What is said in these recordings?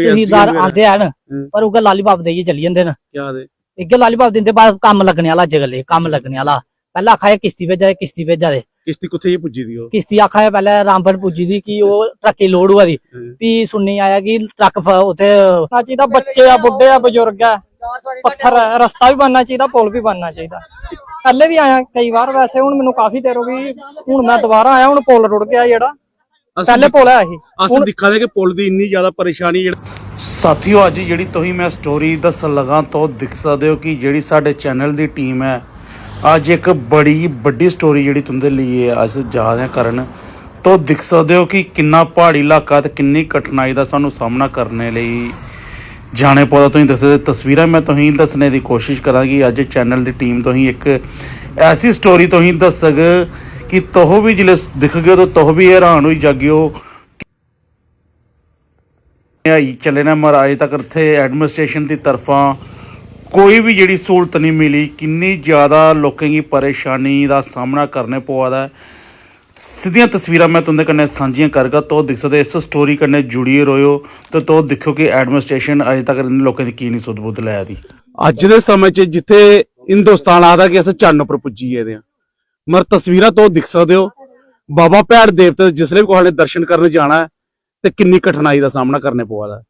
ਤਹਿਸੀਲਦਾਰ ਆਂਦੇ ਹਨ। ਪਰ ਉਹ ਲਾਲੀਪਾਪ ਦੇਈਏ ਚਲੀ ਜਾਂਦੇ ਨੇ। ਕਿਆ ਦੇ? ਅੱਗੇ ਲਾਲੀਪਾਪ ਦਿੰਦੇ ਬਾਅਦ ਕੰਮ ਲੱਗਣੇ ਵਾਲਾ ਅੱਜ ਗੱਲੇ ਕੰਮ ਲੱਗਣੇ ਵਾਲਾ। ਪਹਿਲਾਂ ਆਖਾਇਆ ਕਿਸ਼ਤੀ ਭੇਜਾ ਕਿਸ਼ਤੀ ਭੇਜਾ ਦੇ। ਕਿਸ਼ਤੀ ਕਿੱਥੇ ਹੀ ਪੁੱਜੀ ਦੀ ਉਹ? ਕਿਸ਼ਤੀ ਆਖਾਇਆ ਪਹਿਲਾਂ ਰਾਮਪੁਰ ਪੁੱਜੀ ਦੀ ਕਿ ਉਹ ਟਰੱਕੀ ਲੋਡ ਹੁਆ ਦੀ। ਵੀ ਸੁਣਨੀ ਆਇਆ ਕਿ ਟਰੱਕ ਉੱਥੇ ਬਣਨਾ ਚਾਹੀਦਾ ਬੱਚੇ ਆ ਬੁੱਢੇ ਆ ਬਜ਼ੁਰਗ ਆ। ਪੱਥਰ ਰਸਤਾ ਵੀ ਬਣਨਾ ਚਾਹੀਦਾ ਪੁਲ ਵੀ ਬਣਨਾ ਚਾਹੀਦਾ। ਪਹਿਲੇ ਵੀ ਆਇਆ ਕਈ ਵਾਰ ਵੈਸੇ ਹੁਣ ਮੈਨੂੰ ਕਾਫੀ ਦੇਰ ਹੋ ਗਈ ਹੁਣ ਮੈਂ ਦੁਬਾਰਾ ਆਇਆ ਹੁਣ ਪੁਲ ਰੁੜ ਗਿਆ ਜਿਹੜਾ। ਪਹਿਲੇ ਪੁਲ ਆ ਇਹ ਅਸੀਂ ਦਿਖਾ ਦੇ ਕਿ ਪੁਲ ਦੀ ਇੰਨੀ ਜ਼ਿਆਦਾ ਪਰੇਸ਼ਾਨੀ ਜਿਹੜਾ ਸਾਥੀਓ ਅੱਜ ਜਿਹੜੀ ਤੁਸੀਂ ਮੈਂ ਸਟੋਰੀ ਦੱਸਣ ਲਗਾ ਤੋਂ ਦਿਖ ਸਕਦੇ ਹੋ ਕਿ ਜਿਹੜੀ ਸਾਡੇ ਚੈਨਲ ਦੀ ਟੀਮ ਹੈ ਅੱਜ ਇੱਕ ਬੜੀ ਵੱਡੀ ਸਟੋਰੀ ਜਿਹੜੀ ਤੁੰਦੇ ਲਈ ਹੈ ਅਸੀਂ ਜਾ ਰਹੇ ਹਾਂ ਕਰਨ। ਤੋਂ ਦਿਖ ਸਕਦੇ ਹੋ ਕਿ ਕਿੰਨਾ ਪਹਾੜੀ ਇਲਾਕਾ ਤੇ ਕਿੰਨੀ ਕਠਿਨਾਈ ਦਾ ਸਾਨੂੰ ਸਾਹਮਣਾ ਕਰਨੇ ਲਈ ਜਾਣੇ ਪੌਦਾ ਤੁਸੀਂ ਦੱਸਦੇ ਤਸਵੀਰਾਂ ਮੈਂ ਤੁਸੀਂ ਦੱਸਣੇ ਦੀ ਕੋਸ਼ਿਸ਼ ਕਰਾਂਗੀ। ਅੱਜ ਚੈਨਲ ਦੀ ਟੀਮ ਤੋਂ ਹੀ ਇੱਕ ਐਸੀ ਸਟੋਰੀ ਤੋਂ ਹੀ ਦੱਸਗ कि तहो भी जिले दिख ਤਾਂ तो ਵੀ ਹੈਰਾਨ ਹੋਈ हुई जागियो ਚਲੇ ਨੇ ਮਹਾਰਾਜ ਤੱਕ ਇੱਥੇ ਐਡਮਿਨਿਸਟ੍ਰੇਸ਼ਨ ਦੀ ਤਰਫਾਂ। ਕੋਈ ਵੀ ਜਿਹੜੀ ਸਹੂਲਤ ਨਹੀਂ ਮਿਲੀ, ਕਿੰਨੀ ਜ਼ਿਆਦਾ ਲੋਕਾਂ ਦੀ ਪਰੇਸ਼ਾਨੀ ਦਾ ਸਾਹਮਣਾ ਕਰਨੇ ਪਵਾਦਾ ਸਿੱਧੀਆਂ ਤਸਵੀਰਾਂ ਮੈਂ ਤੁਹਾਡੇ ਕਨੇ ਸਾਂਝੀਆਂ ਕਰਗਾ ਤੋ ਦਿਖ ਸਕਦੇ, ਇਸ ਸਟੋਰੀ ਕਨੇ ਜੁੜੀਏ ਰੋਇਓ ਤੇ ਤੋ ਦੇਖੋ ਕਿ ਐਡਮਿਨਿਸਟ੍ਰੇਸ਼ਨ ਅਜੇ ਤੱਕ ਇਹਨਾਂ ਲੋਕਾਂ ਦੀ ਕੀ ਨਹੀਂ ਸੁਧ ਬੁੱਧ ਲੈ ਅੱਜ ਦੇ ਸਮੇਂ 'ਚ ਜਿੱਥੇ ਹਿੰਦੁਸਤਾਨ ਆਦਾ ਕਿ ਅਸੀਂ ਚੰਨ ਉੱਪਰ ਪੁੱਜੀ ਇਹਦੇ ਆ। ਮਰ ਤਸਵੀਰਾਂ ਤੋਂ ਦਿਖ ਸਕਦੇ ਹੋ। ਬਾਬਾ ਭੈੜ ਦੇਵਤੇ ਦੇ ਜਿਸਲੇ ਵੀ ਨੇ ਦਰਸ਼ਨ ਕਰਨ ਜਾਣਾ ਹੈ, ਤੇ ਕਿੰਨੀ ਕਠਿਨਾਈ ਦਾ ਸਾਹਮਣਾ ਕਰਨੇ ਪਵਾਦਾ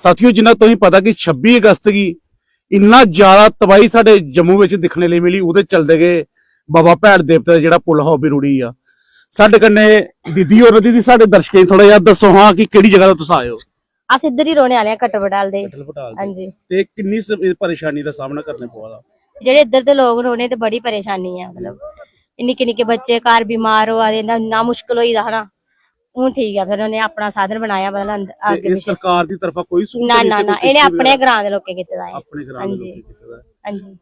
ਸਾਥੀਓ ਜਿੰਨਾ ਤੁਸੀਂ ਪਤਾ ਕਿ 26 ਅਗਸਤ ਦੀ ਇੰਨਾ ਜ਼ਿਆਦਾ ਤਬਾਹੀ ਸਾਡੇ ਜੰਮੂ ਵਿੱਚ ਦਿਖਣੇ ਲਈ ਮਿਲੀ ਉਹਦੇ ਚਲਦੇ ਗਏ ਬਾਬਾ ਭੈੜ ਦੇਵਤੇ ਦਾ ਜਿਹੜਾ ਪੁਲ ਹੋ ਰੁੜੀ ਆ। ਸਾਡੇ ਕੰਨੇ ਦੀਦੀ ਔਰ ਦੀਦੀ ਸਾਡੇ ਦਰਸ਼ਕਾਂ ਥੋੜਾ ਜਿਹਾ ਦੱਸੋ ਹਾਂ ਕਿ ਕਿਹੜੀ ਜਗ੍ਹਾ ਤੋਂ ਤੁਸੀਂ ਆਏ ਹੋ? ਅਸੀਂ ਇੱਧਰ ਹੀ ਰੋਣੇ ਵਾਲੇ ਆ ਕਟਵਟਾਲ ਦੇ ਹਾਂਜੀ। ਤੇ ਕਿੰਨੀ ਪਰੇਸ਼ਾਨੀ ਦਾ ਸਾਹਮਣਾ ਕਰਨੇ ਪਵਾਦਾ ਜਿਹੜੇ ਇੱਧਰ ਦੇ ਲੋਕ ਰੋਣੇ ਤੇ ਬੜੀ ਪਰੇਸ਼ਾਨੀ ਆ ਮਤਲਬ। ਨਿੱਕੇ ਨਿੱਕੇ ਬੱਚੇ ਘਰ ਬਿਮਾਰ ਹੋ ਆਦੇ ਨਾ ਨਾ ਮੁਸ਼ਕਲ ਹੋਈ ਦਾ ਹਨਾ। ਹੁਣ ਠੀਕ ਆ ਫਿਰ ਉਹਨੇ ਆਪਣਾ ਸਾਧਨ ਬਣਾਇਆ ਬਦਲ ਤੇ ਅੱਗੇ ਇਹ ਪਿੱਛੇ। ਸਰਕਾਰ ਦੀ ਤਰਫਾ ਕੋਈ ਸਹੂਲਤ ਨਾ ਨਹੀਂ ਨਾ ਕਿ ਨਾ ਕੋਈ ਇਹਨੇ ਕਿਸ਼ਤੀ ਆਪਣੇ ਵਗੈਰਾ- ਗ੍ਰਾਂ ਦੇ ਲੋਕੇ ਕੀਤੇ ਦਾ ਹੈ ਆਪਣੇ ਗ੍ਰਾਮ ਦੇ ਹਾਂਜੀ। ਲੋਕੀ ਕੀਤਾ ਦਾ ਹਾਂਜੀ।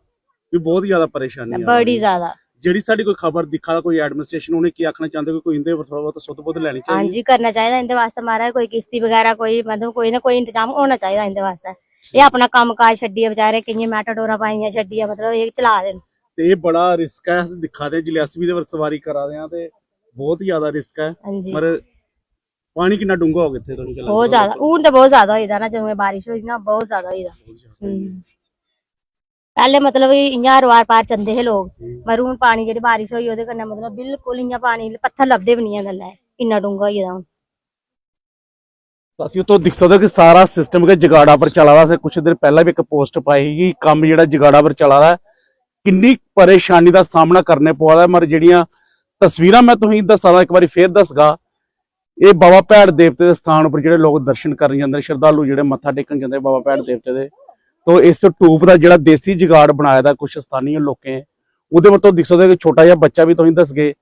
ਵੀ ਬਹੁਤ ਜ਼ਿਆਦਾ ਪਰੇਸ਼ਾਨੀ ਆ ਬੜੀ। ਜ਼ਿਆਦਾ। ਜਿਹੜੀ ਸਾਡੀ ਕੋਈ ਖਬਰ ਦਿਖਾ ਕੋਈ ਐਡਮਿਨਿਸਟ੍ਰੇਸ਼ਨ ਉਹਨੇ ਕੀ ਆਖਣਾ ਚਾਹੁੰਦੇ ਕੋਈ ਇੰਦੇ ਥੋੜਾ ਬਹੁਤ ਸੁੱਧ ਬੁੱਧ ਲੈਣੀ ਚਾਹੀਦੀ? ਹਾਂਜੀ ਕਰਨਾ ਚਾਹੀਦਾ ਇਹਦੇ ਵਾਸਤੇ ਮਾਰਾ ਕੋਈ ਕਿਸ਼ਤੀ ਵਗੈਰਾ ਕੋਈ ਮਤਲਬ ਕੋਈ ਨਾ ਕੋਈ ਇੰਤਜ਼ਾਮ ਹੋਣਾ ਚਾਹੀਦਾ ਇਹਦੇ ਵਾਸਤੇ। ਇਹ ਆਪਣਾ ਕੰਮ ਕਾਜ ਛੱਡੀਏ ਵਿਚਾਰੇ ਕਈਆਂ ਮੈਟਾਡੋਰਾਂ ਪਾਈਆਂ ਛੱਡੀਆਂ ਮਤਲਬ ਇਹ ਚਲਾ ਦੇਣ। ਤੇ ਇਹ ਬੜਾ ਰਿਸਕ ਹੈ ਅਸੀਂ ਦਿਖਾ ਦੇ ਜਲਿਆਸਵੀ ਦੇ ਵਰ ਸਵਾਰੀ ਕਰਾ ਦੇ ਆ ਤੇ ਬਹੁਤ ਜ਼ਿਆਦਾ ਰਿਸਕ ਹੈ। ਹਾਂਜੀ। ਪਰ ਪਾਣੀ ਕਿੰਨਾ ਡੂੰਘਾ ਹੋ ਗਿਆ ਇੱਥੇ ਤੁਹਾਨੂੰ ਚੱਲਣ ਬਹੁਤ ਜ਼ਿਆਦਾ ਹੁਣ ਤੇ ਬਹੁਤ ਜ਼ਿਆਦਾ ਹੋਈਦਾ ਨਾ ਜਿਵੇਂ ਬਾਰਿਸ਼ ਹੋਈ ਨਾ ਬਹੁਤ ਜ਼ਿਆਦਾ ਹੋਈਦਾ। ਪਹਿਲੇ ਮਤਲਬ ਇਆਂ ਰਵਾਰ ਪਾਰ ਚੰਦੇ ਹੈ ਲੋਕ ਪਰ ਹੁਣ ਪਾਣੀ ਜਿਹੜੀ ਬਾਰਿਸ਼ ਹੋਈ ਉਹਦੇ ਕन्नै ਮਤਲਬ ਬਿਲਕੁਲ ਇਆਂ ਪਾਣੀ ਪੱਥਰ ਲੱਭਦੇ ਵੀ ਨਹੀਂ ਆ ਗੱਲਾਂ ਇੰਨਾ ਡੂੰਘਾ ਹੋਈ ਦਾ ਹੁਣ। ਸਾਥੀਓ ਤੋਂ ਦਿਖ ਸਕਦਾ ਕਿ ਸਾਰਾ ਸਿਸਟਮ ਕਿ ਜਗਾੜਾ ਪਰ ਚਲਾ ਰਹਾ ਸੀ ਕੁਝ ਦਿਨ ਪਹਿਲਾਂ ਵੀ ਇੱਕ ਪੋਸਟ ਪਾਈ ਸੀਗੀ ਕੰਮ ਜਿਹੜਾ ਜਗਾੜਾ ਪਰ ਚਲਾ ਰਹਾ ਹੈ ਕਿੰਨੀ ਪਰੇਸ਼ਾਨੀ ਦਾ ਸਾਹਮਣਾ ਕਰਨੇ ਪਵਾਦਾ ਮਰ ਜਿਹੜੀਆਂ ਤਸਵੀਰਾਂ ਮੈਂ ਤੁਸੀਂ ਦੱਸਾਂ ਇੱਕ ਵਾਰੀ ਫੇਰ ਦੱਸਗਾ। ਇਹ ਬਾਬਾ ਭੈੜ ਦੇਵਤੇ ਦੇ ਸਥਾਨ ਉੱਪਰ ਜਿਹੜੇ ਲੋਕ ਦਰਸ਼ਨ ਕਰਨ ਜਾਂਦੇ ਨੇ, ਸ਼ਰਧਾਲੂ ਜਿਹੜੇ ਮੱਥਾ ਟੇਕਣ ਜਾਂਦੇ ਬਾਬਾ ਭੈੜ ਦੇਵਤੇ ਦੇ। ਤੋਂ ਇਸ ਟੂਪ ਦਾ ਜਿਹੜਾ ਦੇਸੀ ਜਗਾੜ ਬਣਾਇਆ ਦਾ ਕੁਝ ਸਥਾਨੀ ਲੋਕੇ ਉਹਦੇ ਵੱਲੋਂ ਦਿਖ ਸਕਦਾ ਕਿ ਛੋਟਾ ਜਿਹਾ ਬੱਚਾ ਵੀ ਤੁਸੀਂ ਦੱਸ ਗਏ।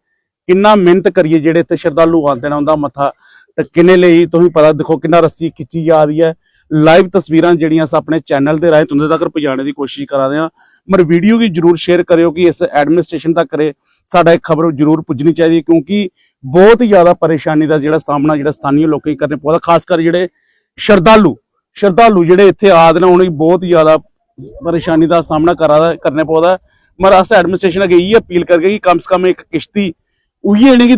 ਕਿੰਨਾ ਮਿਹਨਤ ਕਰੀਏ ਜਿਹੜੇ ਇੱਥੇ ਸ਼ਰਧਾਲੂ ਆਉਂਦੇ ਨੇ, ਉਹਦਾ ਮੱਥਾ ਟੱਕਣੇ ਲਈ। ਤੁਸੀਂ ਪਤਾ ਦੇਖੋ ਕਿੰਨਾ ਰੱਸੀ ਖਿੱਚੀ ਜਾ ਰਹੀ ਹੈ। ਲਾਈਵ ਤਸਵੀਰਾਂ ਜਿਹੜੀਆਂ ਅਸੀਂ ਆਪਣੇ ਚੈਨਲ ਦੇ ਰਾਹੀਂ ਤੁਹਾਡੇ ਤੱਕ ਪਹੁੰਚਾਉਣ ਦੀ ਕੋਸ਼ਿਸ਼ ਕਰਾ ਰਹੇ ਹਾਂ। ਮਰ ਵੀਡੀਓ ਵੀ ਜਰੂਰ ਸ਼ੇਅਰ ਕਰਿਓ ਕਿ ਇਸ ਐਡਮਿਨਿਸਟ੍ਰੇਸ਼ਨ ਤੱਕ ਕਰੇ। ਸਾਡਾ ਇੱਕ ਖਬਰ ਜਰੂਰ ਪੁੱਜਣੀ ਚਾਹੀਦੀ ਹੈ ਕਿਉਂਕਿ ਬਹੁਤ ਹੀ ਜ਼ਿਆਦਾ ਪਰੇਸ਼ਾਨੀ ਦਾ ਜਿਹੜਾ ਸਾਹਮਣਾ ਜਿਹੜਾ ਸਥਾਨੀ ਲੋਕਾਂ ਹੀ ਕਰਨੇ ਪਊਗਾ। ਖਾਸ ਕਰ ਜਿਹੜੇ ਸ਼ਰਧਾਲੂ ਸ਼ਰਧਾਲੂ ਜਿਹੜੇ ਇੱਥੇ ਆਦ ਨੇ, ਉਹਨਾਂ ਬਹੁਤ ਹੀ ਜ਼ਿਆਦਾ ਪਰੇਸ਼ਾਨੀ ਦਾ ਸਾਹਮਣਾ ਕਰਾ ਕਰਨੇ ਪਊਗਾ। ਮਰ ਅਸ ਐਡਮਿਨਿਸਟ੍ਰੇਸ਼ਨ ਅਗੇ ਇਹ ਅਪੀਲ ਕਰਕੇ ਕਿ ਕਮ ਸੇ ਕਮ ਇੱਕ ਕਿਸ਼ਤੀ ਉਹੀ ਇਹਨੇ ਕਿ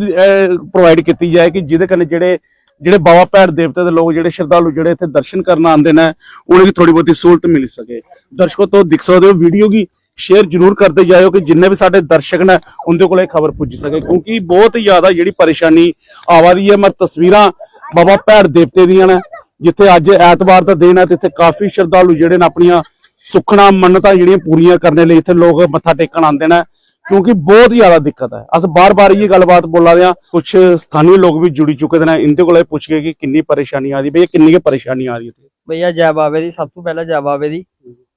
ਪ੍ਰੋਵਾਈਡ ਕੀਤੀ ਜਾਏ ਕਿ ਜਿਹਦੇ ਕਨੇ ਜਿਹੜੇ ਜਿਹੜੇ ਬਾਬਾ ਭੈੜ ਦੇਵਤੇ ਦੇ ਲੋਕ ਜਿਹੜੇ ਸ਼ਰਧਾਲੂ ਜਿਹੜੇ ਇੱਥੇ ਦਰਸ਼ਨ ਕਰਨ ਆਉਂਦੇ ਨੇ, ਉਹਨਾਂ ਦੀ ਥੋੜੀ ਬਹੁਤੀ ਸਹੂਲਤ ਮਿਲ ਸਕੇ। ਦਰਸ਼ਕੋ, ਤੋਂ ਦਿਖ ਸਕਦੇ ਹੋ ਵੀਡੀਓ ਕੀ? ਸ਼ੇਅਰ ਜਰੂਰ ਕਰਦੇ ਜਾਇਓ ਕਿ ਜਿੰਨੇ ਵੀ ਸਾਡੇ ਦਰਸ਼ਕ ਨੇ, ਉਹਦੇ ਕੋਲ ਇਹ ਖਬਰ ਪੁੱਜ ਸਕੇ। ਕਿਉਂਕਿ ਬਹੁਤ ਜ਼ਿਆਦਾ ਜਿਹੜੀ ਪਰੇਸ਼ਾਨੀ ਆਵਾਦੀ ਹੈ, ਮੈਂ ਤਸਵੀਰਾਂ ਬਾਬਾ ਭੈੜ ਦੇਵਤੇ ਦੀਆਂ ਨੇ, ਜਿੱਥੇ ਅੱਜ ਐਤਵਾਰ ਦਾ ਦਿਨ ਹੈ, ਤੇ ਇੱਥੇ ਕਾਫੀ ਸ਼ਰਧਾਲੂ ਜਿਹੜੇ ਨੇ ਆਪਣੀਆਂ ਸੁਖਣਾ ਮੰਨਤਾਂ ਜਿਹੜੀਆਂ ਪੂਰੀਆਂ ਕਰਨ ਲਈ ਇੱਥੇ ਲੋਕ ਮੱਥਾ ਟੇਕਣ ਆਉਂਦੇ ਨੇ। ਕਿਉਂਕਿ ਬਹੁਤ ਜ਼ਿਆਦਾ ਦਿੱਕਤ ਹੈ। ਅਸ ਬਾਰ-ਬਾਰ ਇਹ ਗੱਲਬਾਤ ਬੋਲਾ ਰਹੇ ਹਾਂ। ਕੁਝ ਸਥਾਨੀ ਲੋਕ ਵੀ ਜੁੜੀ ਚੁੱਕੇ ਨੇ। ਇਹਦੇ ਕੋਲ ਪੁੱਛ ਗਏ ਕਿ ਕਿੰਨੀ ਪਰੇਸ਼ਾਨੀ ਆ ਰਹੀ ਬਈ ਕਿੰਨੀ ਕੁ ਪਰੇਸ਼ਾਨੀ ਆ ਰਹੀ ਹੈ ਭਈਆ ਜੈ ਬਾਵੇ ਦੀ, ਸਭ ਤੋਂ ਪਹਿਲਾਂ ਜੈ ਬਾਵੇ ਦੀ।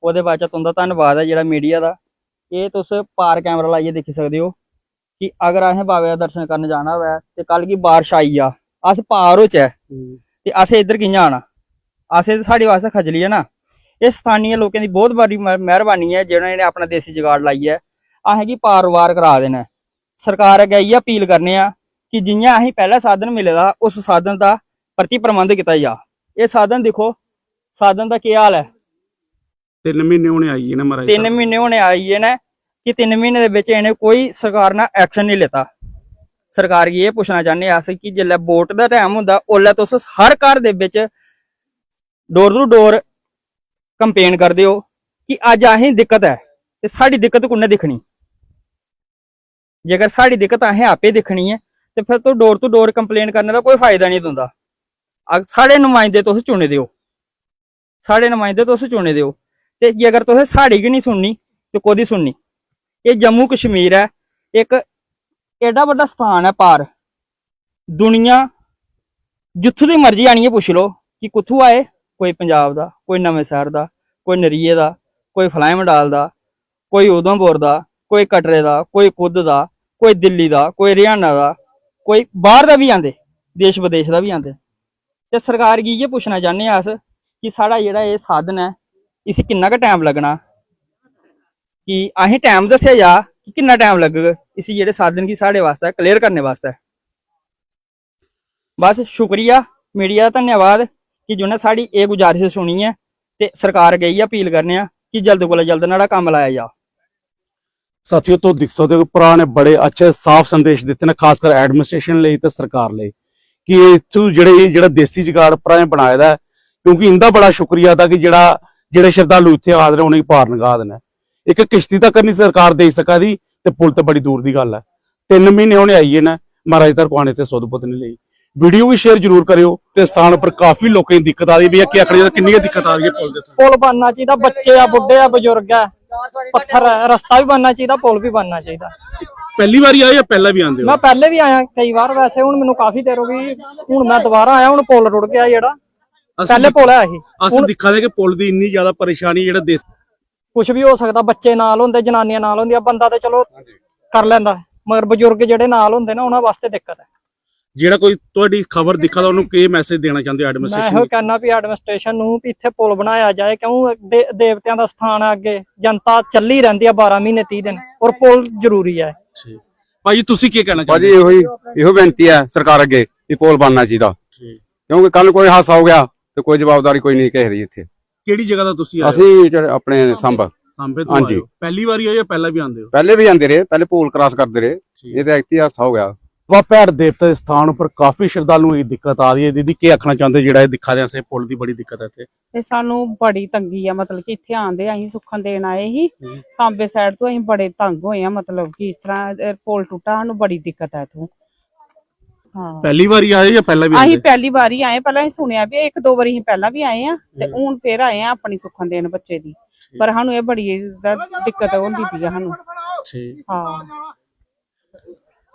ਉਹਦੇ ਬਾਅਦ ਚ ਤੁੰਦਾ ਧੰਨਵਾਦ ਹੈ ਜਿਹੜਾ ਮੀਡੀਆ ਦਾ। ਇਹ ਤੁਸ ਪਾਰ ਕੈਮਰਾ ਲਾਈਏ ਦੇਖੀ ਸਕਦੇ ਹੋ ਕਿ ਅਗਰ ਅਸੀਂ ਬਾਬੇ ਦਾ ਦਰਸ਼ਨ ਕਰਨ ਜਾਣਾ ਹੋਵੇ ਤੇ ਕੱਲ ਕੀ ਬਾਰਿਸ਼ ਆਈ ਆ। ਅਸ ਪਾਰ ਹੋ ਚ ਤੇ ਅਸੀਂ ਇੱਧਰ ਕਿੰਨਾ ਆਣਾ ਅਸੀਂ ਸਾਡੇ ਵਾਸਤੇ ਖਜਲੀ ਹੈ ਨਾ। ਇਹ ਸਥਾਨੀ ਲੋਕਾਂ ਦੀ ਬਹੁਤ ਬੜੀ ਮਿਹਰਬਾਨੀ ਹੈ। ਜਿਹਨਾਂ ਨੇ ਆਪਣਾ ਦੇਸੀ ਜੁਗਾੜ ਲਾਈ ਹੈ। ਅਸੀਂ ਕੀ ਪਾਰ-ਵਾਰ ਕਰਾ ਦੇਣਾ ਸਰਕਾਰ ਅੱਗੇ ਇਹ ਅਪੀਲ ਕਰਨੇ ਆ ਕਿ ਜਿੰਨਾ ਅਸੀਂ ਪਹਿਲਾ ਸਾਧਨ ਮਿਲੇਦਾ ਉਸ ਸਾਧਨ ਦਾ ਪ੍ਰਤੀ ਪ੍ਰਬੰਧ ਕੀਤਾ ਜਾ। ਇਹ ਸਾਧਨ ਦੇਖੋ ਸਾਧਨ ਦਾ ਕੀ ਹਾਲ ਹੈ? ਤਿੰਨ ਮਹੀਨੇ ਹੋਣੇ ਆਈ ਨੇ ਮਹਾਰਾਜ ਤਿੰਨ ਮਹੀਨੇ ਹੋਣੇ ਆਈ ਹੈ ਨਾ ਕਿ ਤਿੰਨ ਮਹੀਨੇ ਦੇ ਵਿੱਚ ਇਹਨੇ ਕੋਈ ਸਰਕਾਰ ਨਾਲ ਐਕਸ਼ਨ ਨਹੀਂ ਲਿੱਤਾ। ਸਰਕਾਰ ਕੀ ਇਹ ਪੁੱਛਣਾ ਚਾਹੁੰਦੇ ਆ ਅਸੀਂ ਕਿ ਜਿੱਲੇ ਵੋਟ ਦਾ ਟਾਈਮ ਹੁੰਦਾ ਉਹਲੇ ਤੁਸੀਂ ਹਰ ਘਰ ਦੇ ਵਿੱਚ ਡੋਰ ਟੂ ਡੋਰ ਕੰਪੇਨ ਕਰਦੇ ਹੋ ਕਿ ਅੱਜ ਆਹੀਂ ਦਿੱਕਤ ਹੈ ਤੇ ਸਾਡੀ ਦਿੱਕਤ ਕੁੰਨੇ ਦਿਖਣੀ। ਜੇਕਰ ਸਾਡੀ ਦਿੱਕਤ ਆਹੀਂ ਆਪੇ ਦਿਖਣੀ ਹੈ, ਤੇ ਫਿਰ ਤੋਂ ਡੋਰ ਟੂ ਡੋਰ ਕੰਪਲੇਨ ਕਰਨ ਦਾ ਕੋਈ ਫਾਇਦਾ ਨਹੀਂ ਹੁੰਦਾ ਅਗ ਸਾਡੇ ਨੁਮਾਇੰਦੇ ਤੁਸੀਂ ਚੁਣੇ ਦਿਓ। ਸਾਡੇ ਨੁਮਾਇੰਦੇ ਤੁਸੀਂ ਚੁਣੇ ਦਿਓ। ਤੇ ਜੇਕਰ ਤੁਸੀਂ ਸਾਡੀ ਕਿ ਨਹੀਂ ਸੁਣਨੀ, ਤੇ ਕੋਦੀ ਸੁਣਨੀ? ਇਹ ਜੰਮੂ ਕਸ਼ਮੀਰ ਹੈ, ਇੱਕ ਐਡਾ ਵੱਡਾ ਸਥਾਨ ਹੈ ਪਾਰ। ਦੁਨੀਆ ਜਿੱਥੋਂ ਦੀ ਮਰਜ਼ੀ ਆਣੀ ਪੁੱਛ ਲਓ ਕਿ ਕਿੱਥੋਂ ਆਏ? ਕੋਈ ਪੰਜਾਬ ਦਾ, ਕੋਈ ਨਵੇਂ ਸ਼ਹਿਰ ਦਾ, ਕੋਈ ਨਰੀਏ ਦਾ, ਕੋਈ ਫਲਾਈਮਡਾਲ ਦਾ, ਕੋਈ ਉਧਮਪੁਰ ਦਾ, ਕੋਈ ਕਟਰੇ ਦਾ, ਕੋਈ ਕੁੱਦ ਦਾ ਕੋਈ ਦਿੱਲੀ ਦਾ, ਕੋਈ ਹਰਿਆਣਾ ਦਾ, ਕੋਈ ਬਾਹਰ ਦਾ ਵੀ ਆਂਦੇ ਦੇਸ਼ ਵਿਦੇਸ਼ ਦਾ ਵੀ ਆਂਦੇ ਤੇ ਸਰਕਾਰ ਕੀ ਇਹ ਪੁੱਛਣਾ ਚਾਹੁੰਦੇ ਆ ਕਿ ਸਾਡਾ ਜਿਹੜਾ ਇਹ ਸਾਧਨ ਹੈ, ਇਸ ਕਿੰਨਾ ਕੁ ਟਾਈਮ ਲੱਗਣਾ? ਕਿ ਅਸੀਂ ਟਾਈਮ ਦੱਸਿਆ ਜਾ, ਕਿ ਕਿੰਨਾ ਟਾਈਮ ਲੱਗੇਗਾ? ਇਸ ਜਿਹੜੇ ਸਾਧਨ ਕੀ ਸਾਡੇ ਵਾਸਤੇ ਕਲੀਅਰ ਕਰਨੇ ਵਾਸਤੇ ਬਸ ਸ਼ੁਕਰੀਆ ਮੀਡੀਆ ਦਾ ਧੰਨਵਾਦ, ਕਿ ਜਿਹਨੇ ਸਾਡੀ ਇਹ ਗੁਜ਼ਾਰਿਸ਼ ਸੁਣੀ ਹੈ, ਤੇ ਸਰਕਾਰ ਗਈ ਆ ਅਪੀਲ ਕਰਨੇ ਆ, ਕਿ ਜਲਦ ਕੋਲ ਜਲਦ ਨਾੜਾ ਕੰਮ ਲਾਇਆ ਜਾ ਸਾਥੀਓ, ਤੋਂ ਦਿਖ ਸਕਦੇ ਹੋ ਕਿ ਭਰਾ ਨੇ ਬੜੇ ਅੱਛੇ ਸਾਫ਼ ਸੰਦੇਸ਼ ਦਿੱਤੇ ਨੇ, ਖਾਸ ਲਈ ਤੇ ਸਰਕਾਰ ਲਈ, ਕਿ ਇਹ ਜਿਹੜੇ ਜਿਹੜਾ ਦੇਸੀ ਜੁਗਾੜ ਭਰਾ ਨੇ ਬਣਾਇਆ ਦਾ ਕਿਉਂਕਿ ਇਹਦਾ ਬੜਾ ਸ਼ੁਕਰੀਆ ਦਾ ਕਿ ਜਿਹੜਾ, ਜਿਹੜੇ ਸ਼ਰਧਾਲੂ ਇੱਥੇ ਆ ਰਹੇ ਦੀ ਪਾਰ ਲੰਘਾ ਦੇਣਾ ਇੱਕ ਕਿਸ਼ਤੀ ਤੱਕ ਨਹੀਂ ਸਰਕਾਰ ਦੇ ਸਕਾ ਦੀ, ਤੇ ਪੁਲ ਤੇ ਬੜੀ ਦੂਰ ਦੀ ਗੱਲ ਹੈ। ਤਿੰਨ ਮਹੀਨੇ ਉਹਨੇ ਆਈਏ ਨਾ, ਮਹਾਰਾਜ ਤਰ ਪਾਣੇ ਤੇ ਸੁਧ ਨਹੀਂ ਲਈ। ਵੀਡੀਓ ਵੀ ਸ਼ੇਅਰ ਜ਼ਰੂਰ ਕਰਿਓ, ਤੇ ਸਥਾਨ ਉੱਪਰ ਕਾਫੀ ਲੋਕਾਂ ਦੀ ਦਿੱਕਤ ਆ ਰਹੀ ਵੀ ਆ ਕਿ ਆਖੜੀ ਕਿੰਨੀ ਦਿੱਕਤ ਆ ਰਹੀ ਹੈ ਪੁਲ ਦੇ ਪੁਲ ਬਣਨਾ ਚਾਹੀਦਾ, ਬੱਚੇ ਆ, ਬੁੱਢੇ ਆ, ਬਜ਼ੁਰਗ ਆ। ਪੱਥਰ ਰਸਤਾ ਵੀ ਬਣਨਾ ਚਾਹੀਦਾ ਪੁਲ ਵੀ ਬਣਨਾ ਚਾਹੀਦਾ। ਪਹਿਲੀ ਵਾਰੀ ਆਏ ਜਾਂ ਪਹਿਲਾਂ ਵੀ ਆਉਂਦੇ ਹੋ? ਮੈਂ ਪਹਿਲੇ ਵੀ ਆਇਆ ਕਈ ਵਾਰ ਵੈਸੇ ਹੁਣ ਮੈਨੂੰ ਕਾਫੀ ਦੇਰ ਹੋ ਗਈ ਹੁਣ ਮੈਂ ਦੁਬਾਰਾ ਆਇਆ ਹੁਣ ਪੁਲ ਰੁੜ ਗਿਆ ਜਿਹੜਾ। ਪਹਿਲੇ ਪੁਲ ਆ ਇਹ। ਅਸੀਂ ਦਿਖਾ ਦੇ ਕਿ ਪੁਲ ਦੀ ਇੰਨੀ ਜ਼ਿਆਦਾ ਪਰੇਸ਼ਾਨੀ ਜਿਹੜਾ ਦੇਸ ਕੁਝ ਵੀ ਹੋ ਸਕਦਾ ਬੱਚੇ ਨਾਲ ਹੁੰਦੇ ਜਨਾਨੀਆਂ ਨਾਲ ਹੁੰਦੀਆਂ ਬੰਦਾ ਤੇ ਚਲੋ ਕਰ ਲੈਂਦਾ। ਮਗਰ ਬਜ਼ੁਰਗ ਜਿਹੜੇ ਨਾਲ ਹੁੰਦੇ ਨਾ ਉਹਨਾਂ ਵਾਸਤੇ ਦਿੱਕਤ ਹੈ। ਜਿਹੜਾ ਕੋਈ ਤੁਹਾਡੀ ਖਬਰ ਦਿਖਾ ਤਾਂ ਉਹਨੂੰ ਕੀ ਮੈਸੇਜ ਦੇਣਾ ਚਾਹੁੰਦੇ ਹੋ ਮੈਂ ਐਡਮਿਨਿਸਟ੍ਰੇਸ਼ਨ ਇਹੋ ਕਹਿਣਾ ਵੀ ਐਡਮਿਨਿਸਟ੍ਰੇਸ਼ਨ ਨੂੰ ਵੀ ਇੱਥੇ ਪੁਲ ਬਣਾਇਆ ਜਾਏ ਕਿਉਂ ਦੇ- ਦੇਵਤਿਆਂ ਦਾ ਸਥਾਨ ਆ ਅੱਗੇ? ਜਨਤਾ ਚੱਲੀ ਰਹਿੰਦੀ ਆ 12 ਮਹੀਨੇ 30 ਦਿਨ ਔਰ ਪੁਲ ਜ਼ਰੂਰੀ ਹੈ ਭਾਜੀ ਤੁਸੀਂ ਕੀ ਕਹਿਣਾ ਭਾਜੀ ਚਾਹੁੰਦੇ ਇਹੋ ਹੀ ਇਹੋ ਬੇਨਤੀ ਹੈ ਸਰਕਾਰ ਅੱਗੇ ਕਿ ਪੁਲ ਬਣਨਾ ਚਾਹੀਦਾ। ਠੀਕ। ਕਿਉਂਕਿ ਕੱਲ ਕੋਈ ਹਾਦਸਾ ਹੋ ਗਿਆ ਤੇ ਕੋਈ ਜਵਾਬਦਾਰੀ ਕੋਈ ਨਹੀਂ ਕਿਸੇ ਦੀ ਇੱਥੇ। ਕਿਹੜੀ ਜਗ੍ਹਾ ਦਾ ਤੁਸੀਂ ਆਏ? ਅਸੀਂ ਜਿਹੜੇ ਆਪਣੇ ਸੰਭ। ਸਾਂਬੇ ਤੋਂ। ਆਏ ਪਹਿਲੀ ਵਾਰੀ ਆਏ ਜਾਂ ਪਹਿਲਾਂ ਵੀ ਆਉਂਦੇ ਹੋ? ਪਹਿਲੇ ਵੀ ਆਂਦੇ ਰਹੇ ਪਹਿਲੇ ਪੁਲ ਕ੍ਰਾਸ ਕਰਦੇ ਰਹੇ। ਇਹ ਤੇ ਹਾਦਸਾ ਹੋ ਗਿਆ। ਵਾ ਭੈੜ ਦੇਵਤਾ ਦੇ ਸਥਾਨ ਉੱਪਰ ਕਾਫੀ ਸ਼ਰਧਾਲੂ ਇਹ ਦਿੱਕਤ ਆ ਰਹੀ ਹੈ। ਦੀਦੀ ਕੀ ਆਖਣਾ ਚਾਹੁੰਦੇ ਜਿਹੜਾ ਇਹ ਦਿਖਾ ਰਿਹਾ ਸੇ ਪੁਲ ਦੀ ਬੜੀ ਦਿੱਕਤ ਹੈ ਇੱਥੇ। ਤੇ ਸਾਨੂੰ ਬੜੀ ਤੰਗੀ ਆ ਮਤਲਬ ਕਿ ਇੱਥੇ ਆਂਦੇ ਅਸੀਂ ਸੁੱਖਣ ਦੇਣ ਆਏ ਸੀ। ਸਾਂਬੇ ਸਾਈਡ ਤੋਂ ਅਸੀਂ ਬੜੇ ਤੰਗ ਹੋਏ ਆ ਮਤਲਬ ਕਿ ਇਸ ਤਰ੍ਹਾਂ ਪੁਲ ਟੁੱਟਾ ਸਾਨੂੰ ਬੜੀ ਦਿੱਕਤ ਆ ਇਥੋਂ। ਹਾਂ। ਪਹਿਲੀ ਵਾਰੀ ਆਏ ਜਾਂ ਪਹਿਲਾਂ ਵੀ ਅਸੀਂ ਆਉਂਦੇ ਪਹਿਲੀ ਵਾਰੀ ਆਏ ਪਹਿਲਾਂ ਅਸੀਂ ਸੁਣਿਆ ਵੀ ਇੱਕ ਦੋ ਵਾਰੀ ਅਸੀਂ ਪਹਿਲਾਂ ਵੀ ਆਏ ਆ ਤੇ ਹੁਣ ਫੇਰ ਆਏ ਆ ਆਪਣੀ ਸੁੱਖਣ ਦੇਣ ਬੱਚੇ ਦੀ। ਪਰ ਸਾਨੂੰ ਇਹ ਬੜੀ ਦਿੱਕਤ ਹੁੰਦੀ ਪਈ ਆ ਸਾਨੂੰ। ਠੀਕ। ਹਾਂ।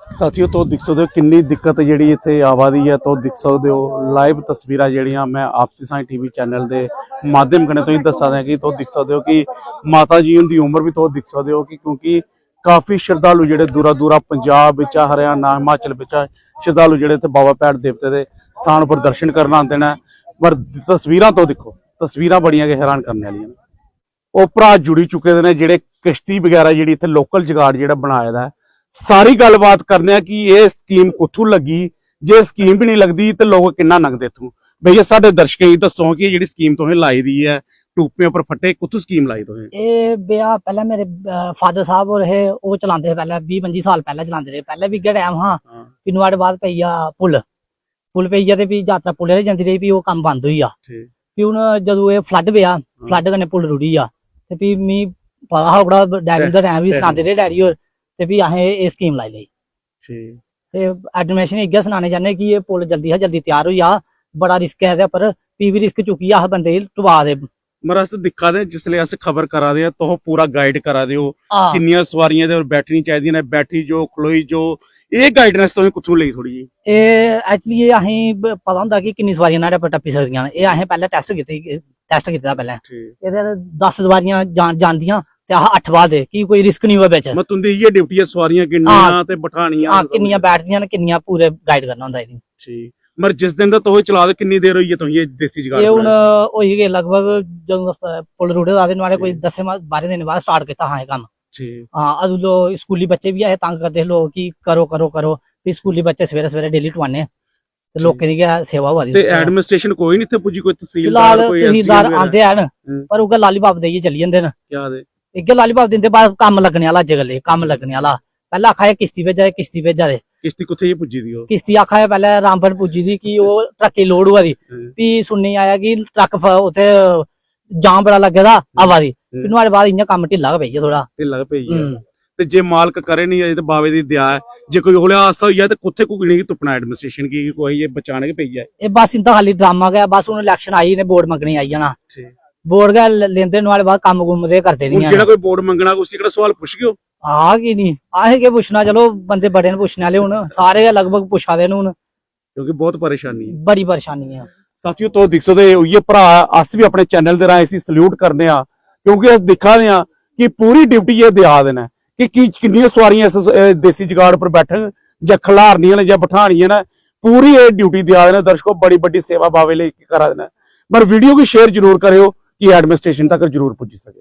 ਸਾਥੀਓ, ਤੋਂ ਦਿਖ ਸਕਦੇ ਹੋ ਕਿੰਨੀ ਦਿੱਕਤ ਜਿਹੜੀ ਇੱਥੇ ਆਵਾਦੀ ਹੈ, ਤੋਂ ਦਿਖ ਸਕਦੇ ਹੋ ਲਾਈਵ ਤਸਵੀਰਾਂ ਜਿਹੜੀਆਂ ਮੈਂ ਆਪਸੀ ਸਾਈ ਟੀਵੀ ਚੈਨਲ ਦੇ ਮਾਧਿਅਮ ਕਨੇ ਤੁਸੀਂ ਦੱਸ ਸਕਦਾ ਕਿ ਤੋਂ ਦਿਖ ਸਕਦੇ ਹੋ ਕਿ ਮਾਤਾ ਜੀ ਦੀ ਉਮਰ ਵੀ ਤੋਂ ਦਿਖ ਸਕਦੇ ਹੋ ਕਿ ਕਿਉਂਕਿ ਕਾਫੀ ਸ਼ਰਧਾਲੂ ਜਿਹੜੇ ਦੂਰਾ ਦੂਰਾ ਪੰਜਾਬ ਵਿੱਚ ਹਰਿਆਣਾ, ਹਿਮਾਚਲ ਵਿੱਚ ਸ਼ਰਧਾਲੂ ਜਿਹੜੇ ਇੱਥੇ ਬਾਬਾ ਭੈੜ ਦੇਵਤੇ ਦੇ ਸਥਾਨ ਉੱਪਰ ਦਰਸ਼ਨ ਕਰਨ ਆਉਂਦੇ ਨੇ। ਪਰ ਤਸਵੀਰਾਂ ਤੋਂ ਦੇਖੋ, ਤਸਵੀਰਾਂ ਬੜੀਆਂ ਕਿ ਹੈਰਾਨ ਕਰਨ ਵਾਲੀਆਂ ਨੇ। ਉਹ ਭਰਾ ਜੁੜੀ ਚੁੱਕੇ ਦੇ ਨੇ, ਜਿਹੜੇ ਕਿਸ਼ਤੀ ਵਗੈਰਾ ਜਿਹੜੀ ਇੱਥੇ ਲੋਕਲ ਜਗਾੜ ਜਿਹੜਾ ਬਣਾਇਆ ਦਾ ਸਾਰੀ ਗੱਲਬਾਤ ਕਰਨੇ ਆ ਕਿ ਇਹ ਸਕੀਮ ਕਿੱਥੋਂ ਲੱਗੀ? ਜੇ ਸਕੀਮ ਵੀ ਨਹੀਂ ਲੱਗਦੀ ਤੇ ਲੋਕ ਕਿੰਨਾ ਨੰਗਦੇ ਇਥੋਂ? ਭਈਆ ਸਾਡੇ ਦਰਸ਼ਕਾਂ ਨੂੰ ਦੱਸੋ ਕਿ ਇਹ ਜਿਹੜੀ ਸਕੀਮ ਤੁਸੀਂ ਲਾਈ ਦੀ ਹੈ ਟੂਪਿਆਂ ਉੱਪਰ ਫੱਟੇ ਕਿੱਥੋਂ ਸਕੀਮ ਲਾਈ ਤੁਸੀਂ? ਇਹ ਵਿਆਹ ਪਹਿਲਾਂ ਮੇਰੇ ਫਾਦਰ ਸਾਹਿਬ ਹੋਰ ਇਹ ਉਹ ਚਲਾਉਂਦੇ ਪਹਿਲਾਂ 20 25 ਸਾਲ ਪਹਿਲਾਂ ਚਲਾਉਂਦੇ ਰਹੇ। ਪਹਿਲਾਂ ਵੀ ਟਾਈਮ ਹਾਂ ਵੀ ਨਵਾੜੇ ਬਾਅਦ ਪਈ ਆ ਪੁਲ। ਪੁਲ ਪਈ ਆ ਤੇ ਵੀ ਯਾਤਰਾ ਪੁਲ ਰਹਿ ਜਾਂਦੀ ਰਹੀ ਵੀ ਉਹ ਕੰਮ ਬੰਦ ਹੋਈ ਆ। ਠੀਕ। ਵੀ ਹੁਣ ਜਦੋਂ ਇਹ ਫਲੱਡ ਪਿਆ ਫਲੱਡ ਕਨੇ ਪੁਲ ਰੁੜੀ ਆ। ਤੇ ਵੀ ਮੀ ਪਤਾ ਹੋੜਾ ਡੈਡੀ ਦਾ ਟਾਈਮ ਵੀ ਸੁਣਾਉਂਦੇ ਰਹੇ ਡੈਡੀ ਹੋਰ ਤੇ ਵੀ ਅਸੀਂ ਇਹ ਸਕੀਮ ਲਾਈ ਲਈ। ਠੀਕ। ਤੇ ਐਡਮਿਨਿਸਟ੍ਰੇਸ਼ਨ ਅੱਗੇ ਸੁਣਾਣੇ ਚਾਹੁੰਦੇ ਕਿ ਇਹ ਪੁਲ ਜਲਦੀ ਹੈ ਜਲਦੀ ਤਿਆਰ ਹੋਈ ਆ ਬੜਾ ਰਿਸਕ ਹੈ ਪਰ ਵੀ ਵੀ ਰਿਸਕ ਚੁੱਕੀ ਆ ਆਹ ਬੰਦੇ ਟਵਾ ਦੇ। ਮਰਸ ਦਿਖਾ ਦੇ ਜਿਸ ਲਈ ਅਸੀਂ ਖਬਰ ਕਰਾ ਦੇ ਤੋ ਪੂਰਾ ਗਾਈਡ ਕਰਾ ਦਿਓ। ਆ ਕਿੰਨੀਆਂ ਸਵਾਰੀਆਂ ਦੇ ਉੱਪਰ ਬੈਠਣੀ ਚਾਹੀਦੀਆਂ ਨੇ ਬੈਠੀ ਜੋ ਖਲੋਈ ਜੋ ਇਹ ਗਾਈਡਨੈਸ ਤੁਸੀਂ ਕਿੱਥੋਂ ਲਈ ਥੋੜੀ ਜੀ ਇਹ ਐਕਚੁਅਲੀ ਇਹ ਬ- ਪਤਾ ਹੁੰਦਾ ਕਿ ਕਿੰਨੀ ਸਵਾਰੀਆਂ ਨਾਲ ਆਪਾਂ ਟੱਪੀ ਸਕਦੀਆਂ ਇਹ ਅਸੀਂ ਪਹਿਲਾਂ ਟੈਸਟ ਕੀਤੇ ਟੈਸਟ ਕੀਤਾ ਪਹਿਲਾਂ। ਇਹਦੇ 10 ਸਵਾਰੀਆਂ ਜਾਣ- ਜਾਂਦੀਆਂ ਤੇ ਆਹ 8 ਬਾਅਦ ਦੇ ਕੀ ਕੋਈ ਰਿਸਕ ਨਹੀਂ ਹੋਵੇ ਵਿੱਚ? ਮੈਂ ਤੁੰਦੀ ਇਹ ਡਿਊਟੀ ਹੈ ਸਵਾਰੀਆਂ ਕਿੰਨੀਆਂ ਤੇ ਬਿਠਾਣੀਆਂ ਹਾਂ ਕਿੰਨੀਆਂ ਬੈਠਦੀਆਂ ਨੇ ਕਿੰਨੀਆਂ ਪੂਰੇ ਗਾਈਡ ਕਰਨਾ ਹੁੰਦਾ ਇਹਦੀ। ਠੀਕ ਮਰ ਜਿਸ ਦਿਨ ਦਾ ਤੋਹ ਚਲਾ ਦੇ ਕਿੰਨੀ ਦੇਰ ਹੋਈ ਹੈ ਤੁਸੀਂ ਇਹ ਦੇਸੀ ਜਗਾੜ ਇਹ ਹੁਣ ਹੋਈ ਗਈ ਲਗਭਗ ਜਦੋਂ ਪੁਲ ਰੁੜੇ ਦਾ ਦਿਨ ਵਾਲੇ ਕੋਈ 10 12 ਦਿਨ ਬਾਅਦ ਸਟਾਰਟ ਕੀਤਾ ਹਾਂ ਇਹ ਕੰਮ। ਠੀਕ ਹਾਂ ਅਦੋਂ ਲੋ ਸਕੂਲੀ ਬੱਚੇ ਵੀ ਆਏ ਤੰਗ ਕਰਦੇ ਲੋਕ ਕਿ ਕਰੋ ਕਰੋ ਕਰੋ। ਵੀ ਸਕੂਲੀ ਬੱਚੇ ਸਵੇਰੇ ਸਵੇਰੇ ਡੇਲੀ ਟਵਾਨੇ ਤੇ ਲੋਕਾਂ ਦੀ ਸੇਵਾ ਹੋਆ ਦੀ ਤੇ ਐਡਮਿਨਿਸਟ੍ਰੇਸ਼ਨ ਕੋਈ ਨਹੀਂ ਇੱਥੇ ਪੁੱਜੀ ਕੋਈ ਤਹਿਸੀਲਦਾਰ ਕੋਈ ਤਹਿਸੀਲਦਾਰ ਆਂਦੇ ਹਨ। ਪਰ ਉਹ ਲਾਲੀਪਾਪ ਦੇਈ ਚੱਲੀ ਜਾਂਦੇ ਨੇ। ਕਿਆ ਦੇ? ਅੱਗੇ ਲਾਲੀਪਾਪ ਦਿੰਦੇ ਬਾਅਦ ਕੰਮ ਲੱਗਣੇ ਵਾਲਾ ਅੱਜ ਗੱਲੇ ਕੰਮ ਲੱਗਣੇ ਵਾਲਾ। ਪਹਿਲਾਂ ਆਖਾਏ ਕਿਸ਼ਤੀ ਭੇਜਾ ਕਿਸ਼ਤੀ ਭੇਜਾ ਦੇ। ਕਿਸ਼ਤੀ ਕਿੱਥੇ ਹੀ ਪੁੱਜੀ ਦੀ ਉਹ? ਕਿਸ਼ਤੀ ਆਖਾ ਹੈ ਪਹਿਲੇ ਰਾਮਪੁਰ ਪੁੱਜੀ ਦੀ ਕਿ ਉਹ ਟਰੱਕੇ ਲੋਡ ਹੋਆ ਦੀ। ਹੂੰ। ਵੀ ਸੁਣਨੀ ਆਇਆ ਕਿ ਟਰੱਕ ਉੱਥੇ ਜਾਮ ਬੜਾ ਲੱਗੇ ਦਾ ਹਵਾ ਦੀ। ਫਿਰ ਉਹਦੇ ਬਾਅਦ ਇੰਨਾ ਕੰਮ ਢਿੱਲਾ ਹੋ ਪਈ ਥੋੜਾ ਤੇ ਲੱਗ ਪਈ ਹੈ। ਤੇ ਜੇ ਮਾਲਕ ਕਰੇ ਨਹੀਂ ਅਜੇ ਤੇ ਬਾਵੇ ਦੀ ਦਿਆ ਹੈ। ਜੇ ਕੋਈ ਹੋਲਿਆ ਹਾਸਾ ਹੋਈ ਹੈ ਤੇ ਕੁੱਥੇ ਕੁਗਣੀ ਤੁਪਣਾ ਐਡਮਿਨਿਸਟ੍ਰੇਸ਼ਨ ਕੀ ਕੋਈ ਇਹ ਬਚਾਣੇ ਪਈ ਹੈ ਇਹ ਬਸ ਇੰਦਾ ਖਾਲੀ ਡਰਾਮਾ ਗਿਆ ਬਸ ਹੁਣ ਇਲੈਕਸ਼ਨ ਆਈ ਨੇ ਵੋਟ ਮੰਗਣੀ ਆਈ ਜਾਣਾ। ਠੀਕ। ਵੋਟ ਗਿਆ ਲੈਂਦੇ ਨੂੰ ਵਾਲੇ ਬਾਅਦ ਕੰਮ ਗੁੰਮ ਦੇ ਕਰਦੇ ਨਹੀਂ ਜਿਹੜਾ ਕੋਈ ਬੋਰਡ ਮੰਗਣਾ ਉਸੇ ਕਿਹੜਾ ਸਵਾਲ ਪੁੱਛ ਗਿਓ ਆ ਕੀ ਨਹੀਂ ਆਹੇ ਕੇ ਪੁੱਛਣਾ ਚਲੋ ਬੰਦੇ ਬੜੇ ਨੇ ਪੁੱਛਣ ਵਾਲੇ ਹੁਣ ਸਾਰੇ ਲਗਭਗ ਪੁੱਛਾ ਦੇ ਨੂੰ ਹੁਣ। ਕਿਉਂਕਿ ਬਹੁਤ ਪਰੇਸ਼ਾਨੀ ਹੈ। ਬੜੀ ਪਰੇਸ਼ਾਨੀ ਹੈ ਸਾਥੀਓ ਤੋਂ ਦਿਖ ਸਕਦੇ ਹੋ ਇਹ ਭਰਾ ਅਸ ਵੀ ਆਪਣੇ ਚੈਨਲ ਦੇ ਰਾਹੀਂ ਅਸੀਂ ਸਲੂਟ ਕਰਨੇ ਆ ਕਿਉਂਕਿ ਅਸੀਂ ਦਿਖਾਦੇ ਆ ਕਿ ਪੂਰੀ ਡਿਊਟੀ ਇਹ ਦਿਆ ਦੇਣਾ ਕਿ ਕੀ ਕਿੰਨੀਆਂ ਸਵਾਰੀਆਂ ਇਸ ਦੇਸੀ ਜਗਾੜ ਪਰ ਬੈਠਣ ਜਾਂ ਖਿਲਾਰਨੀਆਂ ਨੇ ਜਾਂ ਬਿਠਾਣੀਆਂ ਨੇ ਪੂਰੀ ਇਹ ਡਿਊਟੀ ਦਿਆ ਦੇਣਾ ਦਰਸ਼ਕੋ ਬੜੀ ਵੱਡੀ ਸੇਵਾ ਬਾਵੇ ਲਈ ਕਰਾ ਦੇਣਾ ਪਰ ਵੀਡੀਓ ਨੂੰ ਸ਼ੇਅਰ ਜ਼ਰੂਰ ਕਰਿਓ ਕਿ ਐਡਮਿਨਿਸਟ੍ਰੇਸ਼ਨ ਤੱਕ ਜ਼ਰੂਰ ਪੁੱਜ ਸਕੇ।